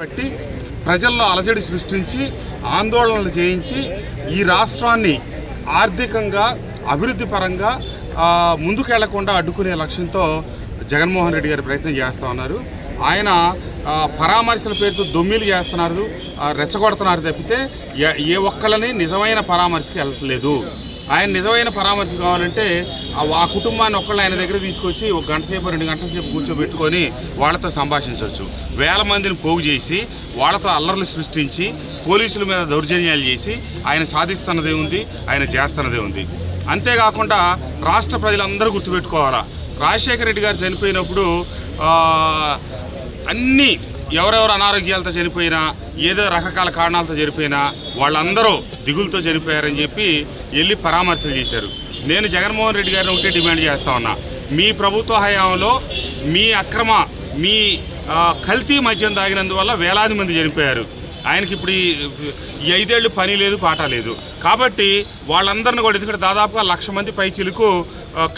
బట్టి ప్రజల్లో అలజడి సృష్టించి ఆందోళనలు చేయించి ఈ రాష్ట్రాన్ని ఆర్థికంగా అభివృద్ధి పరంగా ముందుకెళ్ళకుండా అడ్డుకునే లక్ష్యంతో జగన్మోహన్ రెడ్డి గారు ప్రయత్నం చేస్తూ ఉన్నారు. ఆయన పరామర్శల పేరుతో దొమ్మిలు చేస్తున్నారు రెచ్చగొడుతున్నారు తప్పితే ఏ- ఏ ఒక్కళ్ళని నిజమైన పరామర్శకి వెళ్ళట్లేదు. ఆయన నిజమైన పరామర్శ కావాలంటే ఆ కుటుంబాన్ని ఒక్కళ్ళు ఆయన దగ్గర తీసుకొచ్చి ఒక గంట సేపు రెండు గంటల సేపు కూర్చోబెట్టుకొని వాళ్ళతో సంభాషించవచ్చు. వేల మందిని పోగు చేసి వాళ్ళతో అల్లర్లు సృష్టించి పోలీసుల మీద దౌర్జన్యాలు చేసి ఆయన సాధిస్తున్నదే ఉంది ఆయన చేస్తున్నదే ఉంది. అంతేకాకుండా రాష్ట్ర ప్రజలందరూ గుర్తుపెట్టుకోవాలా? రాజశేఖర రెడ్డి గారు చనిపోయినప్పుడు అన్నీ ఎవరెవరు అనారోగ్యాలతో చనిపోయినా ఏదో రకరకాల కారణాలతో చనిపోయినా వాళ్ళందరూ దిగులతో చనిపోయారని చెప్పి వెళ్ళి పరామర్శలు చేశారు. నేను జగన్మోహన్ రెడ్డి గారిని ఒకటే డిమాండ్ చేస్తా ఉన్నా. మీ ప్రభుత్వ హయాంలో మీ అక్రమ మీ కల్తీ మద్యం తాగినందువల్ల వేలాది మంది చనిపోయారు. ఆయనకి ఇప్పుడు ఈ ఐదేళ్ళు పని లేదు పాట లేదు. కాబట్టి వాళ్ళందరిని కూడా ఎందుకంటే దాదాపుగా లక్ష మంది పై చిలుకు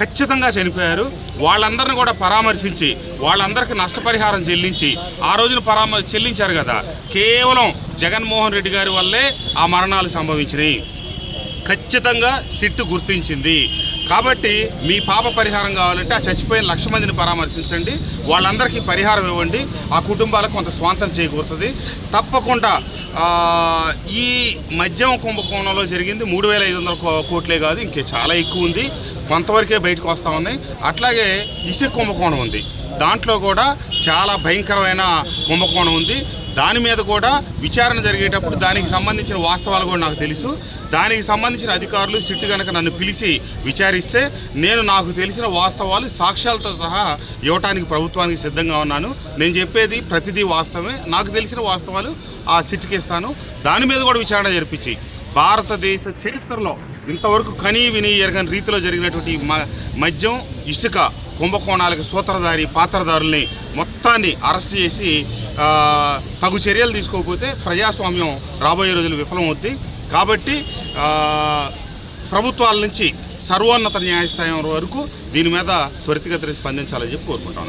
ఖచ్చితంగా చనిపోయారు. వాళ్ళందరిని కూడా పరామర్శించి వాళ్ళందరికీ నష్టపరిహారం చెల్లించి ఆ రోజున పరామర్ చెల్లించారు కదా. కేవలం జగన్మోహన్ రెడ్డి గారి వల్లే ఆ మరణాలు సంభవించినాయి. ఖచ్చితంగా సిట్టు గుర్తించింది. కాబట్టి మీ పాప పరిహారం కావాలంటే ఆ చచ్చిపోయిన లక్ష మందిని పరామర్శించండి. వాళ్ళందరికీ పరిహారం ఇవ్వండి. ఆ కుటుంబాలకు కొంత స్వాంతం చేకూరుతుంది. తప్పకుండా ఈ మద్యం కుంభకోణంలో జరిగింది. మూడు వేల ఐదు వందల కోట్లే కాదు ఇంకే చాలా ఎక్కువ ఉంది. కొంతవరకే బయటకు వస్తూ ఉన్నాయి. అట్లాగే ఇసుక కుంభకోణం ఉంది. దాంట్లో కూడా చాలా భయంకరమైన కుంభకోణం ఉంది. దాని మీద కూడా విచారణ జరిగేటప్పుడు దానికి సంబంధించిన వాస్తవాలు కూడా నాకు తెలుసు. దానికి సంబంధించిన అధికారులు సిట్టు కనుక నన్ను పిలిచి విచారిస్తే నేను నాకు తెలిసిన వాస్తవాలు సాక్ష్యాలతో సహా ఇవ్వటానికి ప్రభుత్వానికి సిద్ధంగా ఉన్నాను. నేను చెప్పేది ప్రతిదీ వాస్తవమే. నాకు తెలిసిన వాస్తవాలు ఆ సిట్టుకి ఇస్తాను. దాని మీద కూడా విచారణ జరిపించి భారతదేశ చరిత్రలో ఇంతవరకు కనీ విని ఎరగని రీతిలో జరిగినటువంటి మ- మద్యం ఇసుక కుంభకోణాలకు సూత్రధారి పాత్రధారుల్ని మొత్తాన్ని అరెస్ట్ చేసి తగు చర్యలు తీసుకోకపోతే ప్రజాస్వామ్యం రాబోయే రోజులు విఫలమవుద్ది. కాబట్టి ప్రభుత్వాల నుంచి సర్వోన్నత న్యాయస్థానం వరకు దీని మీద త్వరితగతిని స్పందించాలని చెప్పి కోరుకుంటాను